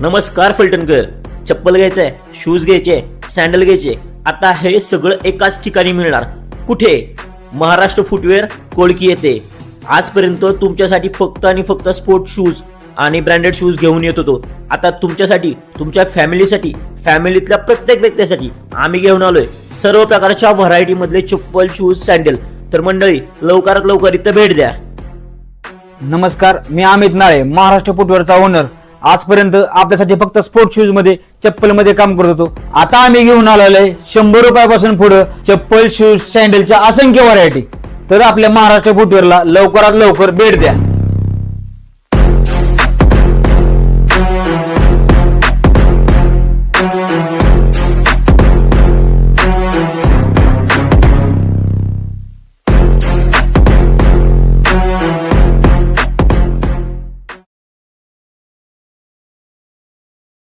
नमस्कार फलटणकर चप्पल घ्यायचंय शूज घ्यायचे सँडल घ्यायचे आता हे सगळं एकाच ठिकाणी मिळणार. कुठे? महाराष्ट्र फुटवेअर कोळकी येते आजपर्यंत तुमच्यासाठी फक्त आणि फक्त स्पोर्ट शूज आणि ब्रँडेड शूज घेऊन येत होतो. आता तुमच्यासाठी तुमच्या फॅमिलीसाठी फॅमिलीतल्या प्रत्येक व्यक्तीसाठी आम्ही घेऊन आलोय सर्व प्रकारच्या व्हरायटी मधले चप्पल शूज सँडल तर मंडळी लवकरात लवकर इथं भेट द्या. नमस्कार मी अमित नाळे महाराष्ट्र फुटवेअरचा ओनर आजपर्यंत आपल्यासाठी फक्त स्पोर्ट शूजमध्ये चप्पलमध्ये काम करत होतो. आता आम्ही घेऊन आलेलो आहे शंभर रुपयापासून पुढे चप्पल शूज सँडलच्या असंख्य व्हरायटी तर आपल्या महाराष्ट्र फुटवेअरला लवकरात लवकर भेट द्या.